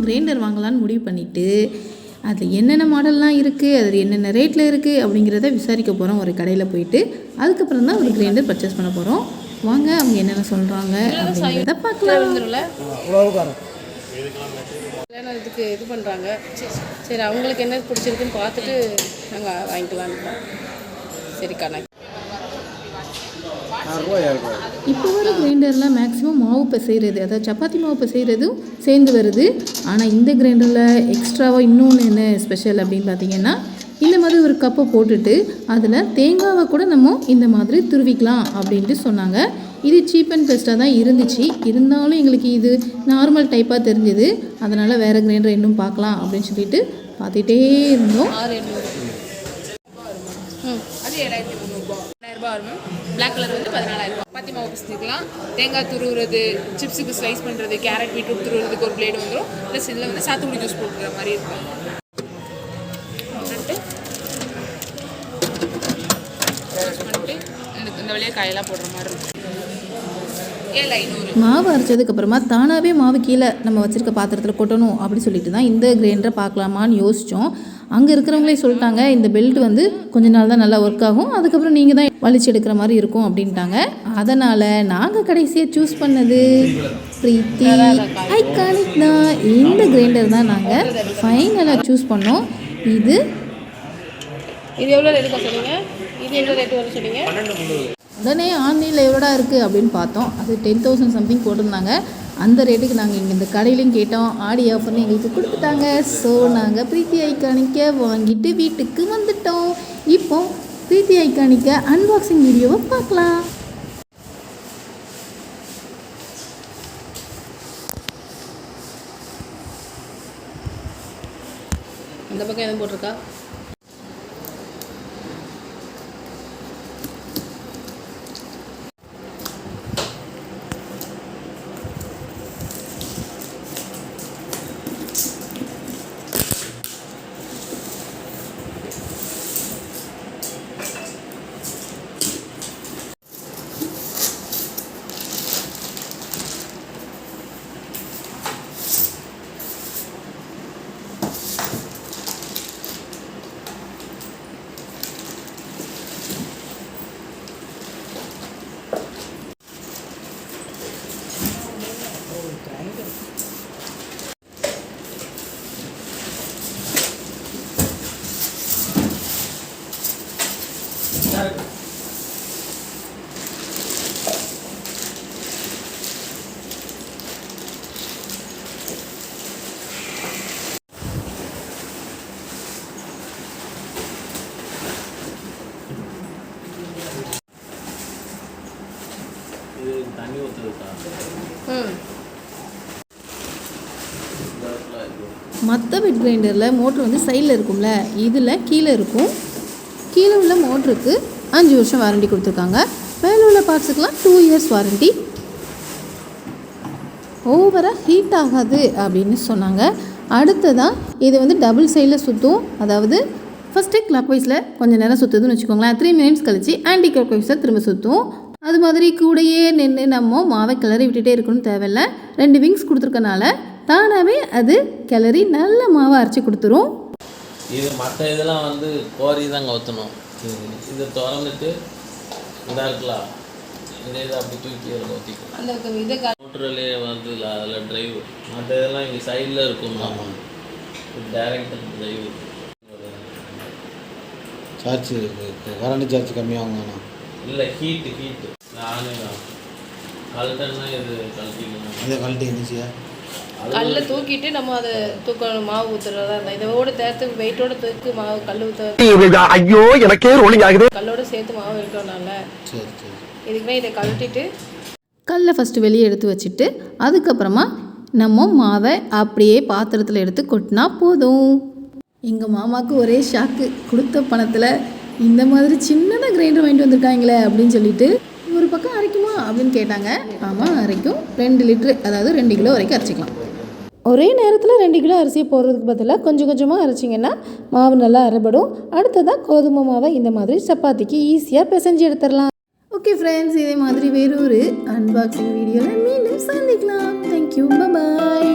Grinder வாங்கலாம்னு முடிவு பண்ணிவிட்டு அதில் என்னென்ன மாடல்லாம் இருக்குது அதில் என்னென்ன ரேட்டில் இருக்குது அப்படிங்கிறத விசாரிக்க போகிறோம் ஒரு கடையில் போயிட்டு அதுக்கப்புறம் தான் ஒரு கிரைண்டர் பர்ச்சேஸ் பண்ண போகிறோம் வாங்க அவங்க என்னென்ன சொல்கிறாங்க அப்படிங்கிறத பார்க்கலாம். இதுக்கு இது பண்ணுறாங்க சரி அவங்களுக்கு என்ன பிடிச்சிருக்குன்னு பார்த்துட்டு நாங்கள் வாங்கிக்கலான்னு சரி கணக்கு. இப்போ வர கிரைண்டரில் மேக்ஸிமம் மாவு பிசைகிறது அதாவது சப்பாத்தி மாவு பிசைகிறதும் சேர்ந்து வருது. ஆனால் இந்த கிரைண்டரில் எக்ஸ்ட்ராவாக இன்னொன்று என்ன ஸ்பெஷல் அப்படின்னு பார்த்தீங்கன்னா இந்த மாதிரி ஒரு கப்பை போட்டுட்டு அதில் தேங்காவை கூட நம்ம இந்த மாதிரி துருவிக்கலாம் அப்படின்ட்டு சொன்னாங்க. இது சீப் அண்ட் பெஸ்ட்டாக தான் இருந்துச்சு. இருந்தாலும் எங்களுக்கு இது நார்மல் டைப்பாக தெரிஞ்சுது. அதனால் வேறு கிரைண்டர் இன்னும் பார்க்கலாம் அப்படின்னு சொல்லிட்டு பார்த்துட்டே இருந்தோம். ஆறு வரும் பிளாக் கலர் வந்து பதினாலாயிரம் ரூபாய் பத்தி மாவு பிடிச்சிக்கலாம் தேங்காய் துருவுறது சிப்ஸுக்கு ஸ்லைஸ் பண்ணுறது கேரட் பீட்ரூட் துருவுறதுக்கு ஒரு பிளேடு வந்துடும் ப்ளஸ் இதில் வந்து சாத்துக்குடி ஜூஸ் போட்டுக்கிற மாதிரி இருக்கும். பண்ணிட்டு பண்ணிட்டு இந்த வழியாக காயெல்லாம் போடுற மாதிரி இருக்கும். மாவு அரைச்சதுக்கப்புறமா தானாகவே மாவு கீழே நம்ம வச்சுருக்க பாத்திரத்தில் கொட்டணும் அப்படி சொல்லிட்டு தான் இந்த கிரைண்டரை பார்க்கலாமான்னு யோசித்தோம் அங்கே இருக்கிறவங்களே சொல்லிட்டாங்க இந்த பெல்ட் வந்து கொஞ்ச நாள் தான் நல்லா ஒர்க் ஆகும் அதுக்கப்புறம் நீங்கள் தான் வலிச்சு எடுக்கிற மாதிரி இருக்கும் அப்படின்ட்டாங்க. அதனால் நாங்கள் கடைசியாக சூஸ் பண்ணது பிரீத்தி ஐகானிக் தான். இந்த கிரைண்டர் தான் நாங்கள் ஃபைனலாக சூஸ் பண்ணோம். இது இது எவ்வளோ ரேட்டுக்கா சொன்னீங்க? இது எவ்வளோ ரேட்டு வரும் சொன்னீங்க? உடனே ஆன்லைனில் எவ்வளோடா இருக்குது அப்படின்னு பார்த்தோம். அது டென் தௌசண்ட் சம்திங் போட்டிருந்தாங்க. அந்த ரேட்டுக்கு நாங்கள் இங்கே இந்த கடையிலையும் கேட்டோம். ஆடி ஆஃபர்னு எங்களுக்கு கொடுத்துட்டாங்க. ஸோ நாங்கள் பிரீத்தி ஐக்கானிக்க வாங்கிட்டு வீட்டுக்கு வந்துட்டோம். இப்போ பிரீத்தி ஐக்கானிக்க அன்பாக்சிங் வீடியோவை பார்க்கலாம். அந்த பக்கம் எதுவும் போட்டிருக்கா? மற்ற வெட் கிரைண்டரில் மோட்ரு வந்து சைடில் இருக்கும்ல இதில் கீழே இருக்கும். கீழே உள்ள மோட்ருக்கு அஞ்சு வருஷம் வாரண்டி கொடுத்துருக்காங்க. மேலே உள்ள பார்ட்ஸுக்கெலாம் டூ இயர்ஸ் வாரண்டி ஓவராக ஹீட் ஆகாது அப்படின்னு சொன்னாங்க. அடுத்ததாக இது வந்து டபுள் சைடில் சுற்றும் அதாவது ஃபஸ்ட்டு கிளாக் வைஸில் கொஞ்சம் நேரம் சுற்றுதுன்னு வச்சுக்கோங்களேன். த்ரீ மினிட்ஸ் கழிச்சு ஆன்டி கிளாக் வைஸில் திரும்ப சுற்றும் அது மாதிரி கூடயே நின்று நம்ம மாவை கிளறி விட்டுகிட்டே இருக்கணும்னு தேவையில்ல. ரெண்டு விங்ஸ் கொடுத்துருக்கனால தானாகவே அது கிளறி நல்ல மாவை அரைச்சி கொடுத்துரும். இது மற்ற இதெல்லாம் வந்து கோரி தாங்க ஊற்றணும் இதை திறந்துட்டு இந்த இருக்கலாம். இந்த இதை அப்படி தூக்கி அதில் ஊற்றிக்கலாம் அந்த இதை மோட்டர்லேயே வந்து இல்லை அதில் டிரைவ் மற்ற இதெல்லாம் இங்கே சைடில் இருக்கும். டேரெக்டாக டிரைவ் சார்ஜ் கரண்ட் சார்ஜ் கம்மியாகுங்கண்ணா இல்லை ஹீட்டு ஹீட்டு நானே தான். கழட்டன்னா இது கழட்டிக்கலாம் இதை கழட்டி இருந்துச்சியா கல்லை தூக்கிட்டு நம்ம அதை தூக்கணும். மாவு ஊற்றுறதா இருந்தால் இதோட தேர்த்து வெயிட்டோட தூக்கி மாவு கல் ஊற்ற ஐயோ எனக்கே ரோலிங் ஆகுது. கல்லோட சேர்த்து மாவு சரி இதுக்குமே இதை கழட்டிட்டு கல்லை ஃபஸ்ட்டு வெளியே எடுத்து வச்சுட்டு அதுக்கப்புறமா நம்ம மாவை அப்படியே பாத்திரத்தில் எடுத்து கொட்டினா போதும். எங்கள் மாமாவுக்கு ஒரே ஷாக்கு கொடுத்த பணத்தில் இந்த மாதிரி சின்னதாக கிரைண்டர் வாங்கிட்டு வந்திருக்காங்களே அப்படின்னு சொல்லிட்டு ஒரு பக்கம் அரைக்குமா அப்படின்னு கேட்டாங்க. ஆமாம் அரைக்கும். ரெண்டு லிட்ரு அதாவது ரெண்டு கிலோ வரைக்கும் அரைச்சிக்கலாம். ஒரே நேரத்தில் ரெண்டு கிலோ அரிசியை போடுறதுக்கு பதிலாக கொஞ்சம் கொஞ்சமாக அரைச்சிங்கன்னா மாவு நல்லா அரைபடும். அடுத்ததாக கோதுமை மாவை இந்த மாதிரி சப்பாத்திக்கு ஈஸியாக பிசைஞ்சு எடுத்துடலாம். ஓகே ஃப்ரெண்ட்ஸ் இதே மாதிரி வேறொரு அன்பாக்சிங் வீடியோவில் மீண்டும் சந்திக்கலாம். Thank you bye